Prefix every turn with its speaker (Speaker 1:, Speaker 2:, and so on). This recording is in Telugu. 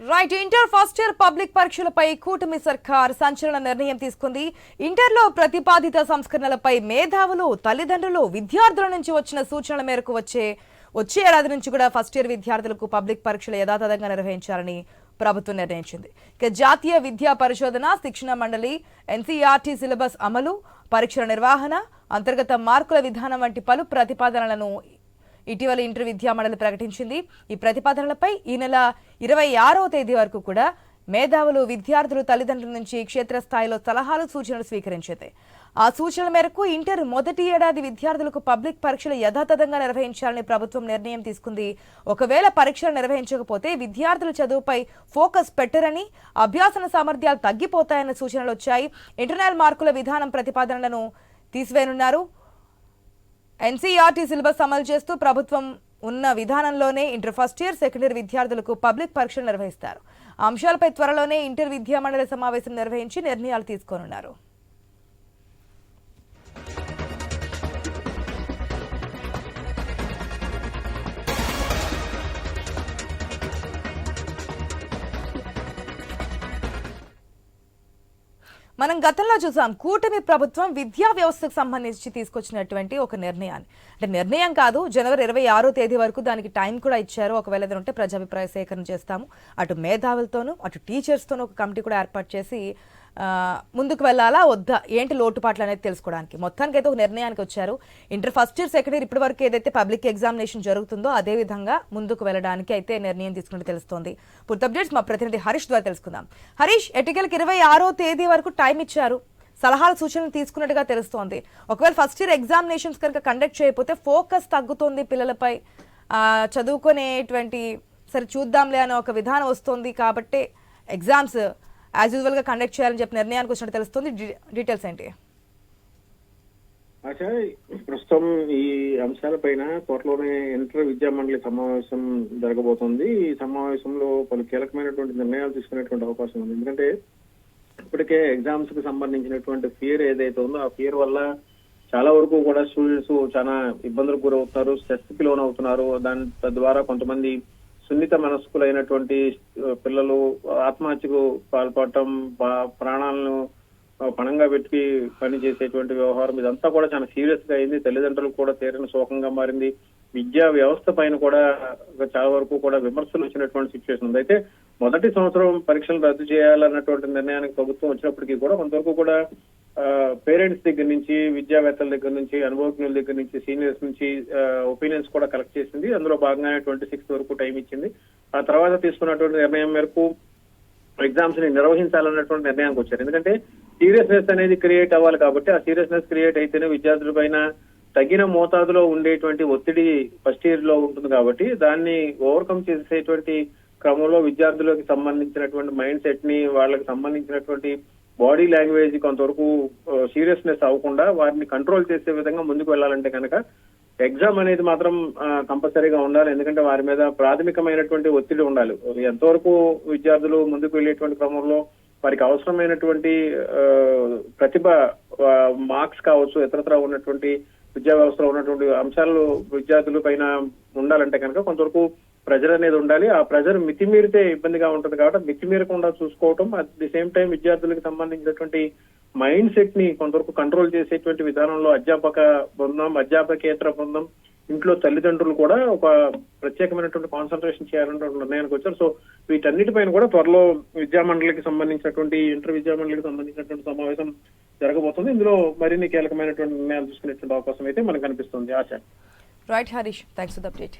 Speaker 1: Right inter first year public పరీక్షలపై కూటమి సర్కార్ సంచలన నిర్ణయం తీసుకుంది. ఇంటర్లో ప్రతిపాదిత సంస్కరణలపై మేధావులు తల్లిదండ్రులు విద్యార్థుల నుంచి వచ్చిన సూచనల మేరకు వచ్చే వచ్చే ఏడాది నుంచి కూడా ఫస్ట్ ఇయర్ విద్యార్థులకు పబ్లిక్ పరీక్షలు యథాతథంగా నిర్వహించాలని ప్రభుత్వం నిర్ణయించింది. ఇక జాతీయ విద్యా పరిశోధన శిక్షణ మండలి ఎన్సీఆర్టీ సిలబస్ అమలు పరీక్షల నిర్వహణ అంతర్గత మార్కుల విధానం వంటి పలు ప్రతిపాదనలను ఇటీవల ఇంటర్ విద్యా మండలి ప్రకటించింది. ఈ ప్రతిపాదనలపై ఈ నెల ఇరవై ఆరవ తేదీ వరకు కూడా మేధావులు విద్యార్థులు తల్లిదండ్రుల నుంచి క్షేత్రస్థాయిలో సలహాలు సూచనలు స్వీకరించింది. ఆ సూచనల మేరకు ఇంటర్ మొదటి ఏడాది విద్యార్థులకు పబ్లిక్ పరీక్షలు యథాతథంగా నిర్వహించాలని ప్రభుత్వం నిర్ణయం తీసుకుంది. ఒకవేళ పరీక్షలు నిర్వహించకపోతే విద్యార్థుల చదువుపై ఫోకస్ పెట్టరని అభ్యాసన సామర్థ్యాలు తగ్గిపోతాయన్న సూచనలు వచ్చాయి. ఇంటర్నల్ మార్కుల విధానం ప్రతిపాదనలను తీసివేయనున్నారు. ఎన్సీఆర్టీ సిలబస్ అమలు చేస్తూ ప్రభుత్వం ఉన్న విధానంలోనే inter first year second year విద్యార్థులకు పబ్లిక్ పరీక్షలు నిర్వహిస్తారు. అంశాలపై త్వరలోనే ఇంటర్ విద్యా మండలి సమావేశం నిర్వహించి నిర్ణయాలు తీసుకోనున్నారు. మనం గతంలో చూసాం కూటమి ప్రభుత్వం విద్యా వ్యవస్థకు సంబంధించి తీసుకొచ్చినటువంటి ఒక నిర్ణయాన్ని. అంటే నిర్ణయం కాదు జనవరి ఇరవై ఆరో తేదీ వరకు దానికి టైం కూడా ఇచ్చారు. ఒకవేళ ఏదైనా ఉంటే ప్రజాభిప్రాయ సేకరణ చేస్తాము. అటు మేధావులతోనూ అటు టీచర్స్తోనూ ఒక కమిటీ కూడా ఏర్పాటు చేసి ముందుకు వెళ్ళాలా వద్దా? ఏంటి లోటుపాట్లు అనేది తెలుసుకోవడానికి? మొత్తానికి అయితే ఒక నిర్ణయానికి వచ్చారు. Inter first year second year ఇప్పటి వరకు ఏదైతే పబ్లిక్ ఎగ్జామినేషన్ జరుగుతుందో అదే విధంగా ముందుకు వెళ్ళడానికి అయితే నిర్ణయం తీసుకున్నట్టు తెలుస్తోంది. పూర్తి అప్డేట్స్ మా ప్రతినిధి హరీష్ ద్వారా తెలుసుకుందాం. హరీష్ ఎటికల్కి ఇరవై ఆరో తేదీ వరకు టైం ఇచ్చారు. సలహాలు సూచనలు తీసుకున్నట్టుగా తెలుస్తోంది. ఒకవేళ ఫస్ట్ ఇయర్ ఎగ్జామినేషన్స్ కనుక కండక్ట్ చేయకపోతే ఫోకస్ తగ్గుతోంది పిల్లలపై. చదువుకునేటువంటి సరే చూద్దాంలే అనే ఒక విధానం వస్తుంది కాబట్టి ఎగ్జామ్స్ యాజ్ యూజువల్గా కండక్ట్ చేయాలని చెప్పి నిర్ణయానికి వచ్చినట్టు తెలుస్తుంది. డీటెయిల్స్ ఏంటి?
Speaker 2: ఆశ ప్రస్తుతం ఈ అంశాలపైన త్వరలోనే ఇంటర్ విద్యా మండలి సమావేశం జరగబోతోంది. ఈ సమావేశంలో పలు కీలకమైనటువంటి నిర్ణయాలు తీసుకునేటువంటి అవకాశం ఉంది. ఎందుకంటే ఇప్పటికే ఎగ్జామ్స్కి సంబంధించినటువంటి ఫియర్ ఏదైతే ఉందో ఆ ఫియర్ వల్ల చాలా వరకు కూడా స్టూడెంట్స్ చాలా ఇబ్బందులకు గురవుతున్నారు స్ట్రెస్కి లోన్ అవుతున్నారు దాని తద్వారా కొంతమంది సున్నిత మనస్కులైనటువంటి పిల్లలు ఆత్మహత్యకు పాల్పడటం పా- ప్రాణాలను పణంగా పెట్టి పని చేసేటువంటి వ్యవహారం ఇదంతా కూడా చాలా సీరియస్గా అయింది. తల్లిదండ్రులు కూడా తీరని శోకంగా మారింది. విద్యా వ్యవస్థ పైన కూడా చాలా వరకు కూడా విమర్శలు వచ్చినటువంటి సిచ్యువేషన్ ఉంది. అయితే మొదటి సంవత్సరం పరీక్షలు రద్దు చేయాలన్నటువంటి నిర్ణయానికి ప్రభుత్వం వచ్చినప్పటికీ కూడా కొంతవరకు కూడా పేరెంట్స్ దగ్గర నుంచి విద్యావేత్తల దగ్గర నుంచి అనుభవజ్ఞుల దగ్గర నుంచి సీనియర్స్ నుంచి ఒపీనియన్స్ కూడా కలెక్ట్ చేసింది. అందులో భాగంగానే ట్వంటీ సిక్స్త్ వరకు టైం ఇచ్చింది. ఆ తర్వాత తీసుకున్నటువంటి నిర్ణయం మేరకు ఎగ్జామ్స్ని నిర్వహించాలన్నటువంటి నిర్ణయానికి వచ్చారు. ఎందుకంటే సీరియస్నెస్ అనేది క్రియేట్ అవ్వాలి కాబట్టి ఆ సీరియస్నెస్ క్రియేట్ అయితేనే విద్యార్థుల పైన తగిన మోతాదులో ఉండేటువంటి ఒత్తిడి ఫస్ట్ ఇయర్లో ఉంటుంది కాబట్టి దాన్ని ఓవర్కమ్ చేసేటువంటి క్రమంలో విద్యార్థులకు సంబంధించినటువంటి మైండ్ సెట్ని వాళ్ళకి సంబంధించినటువంటి బాడీ లాంగ్వేజ్ కొంతవరకు సీరియస్నెస్ అవ్వకుండా వారిని కంట్రోల్ చేసే విధంగా ముందుకు వెళ్ళాలంటే కనుక ఎగ్జామ్ అనేది మాత్రం కంపల్సరీగా ఉండాలి. ఎందుకంటే వారి మీద ప్రాథమికమైనటువంటి ఒత్తిడి ఉండాలి. ఎంతవరకు విద్యార్థులు ముందుకు వెళ్ళేటువంటి క్రమంలో వారికి అవసరమైనటువంటి ప్రతిభ మార్క్స్ కావచ్చు ఇతరత్ర ఉన్నటువంటి విద్యా వ్యవస్థలో ఉన్నటువంటి అంశాలు విద్యార్థుల పైన ఉండాలంటే కనుక కొంతవరకు ప్రెజర్ అనేది ఉండాలి. ఆ ప్రెజర్ మితిమీరితే ఇబ్బందిగా ఉంటుంది కాబట్టి మితిమీరకుండా చూసుకోవటం. అట్ ది సేమ్ టైం విద్యార్థులకు సంబంధించినటువంటి మైండ్ సెట్ని కొంతవరకు కంట్రోల్ చేసేటువంటి విధానంలో అధ్యాపక బృందం అధ్యాపకేతర బృందం ఇంట్లో తల్లిదండ్రులు కూడా ఒక ప్రత్యేకమైనటువంటి కాన్సన్ట్రేషన్ చేయాలన్నటువంటి నిర్ణయానికి వచ్చారు. సో వీటన్నిటిపైన కూడా త్వరలో విద్యామండలికి సంబంధించినటువంటి ఇంటర్ విద్యామండలికి సంబంధించినటువంటి సమావేశం జరగబోతుంది. ఇందులో మరిన్ని కీలకమైనటువంటి నిర్ణయాలు తీసుకునేటువంటి అవకాశం అయితే మనకు కనిపిస్తుంది. ఆశ.
Speaker 1: Right Harish thanks for the update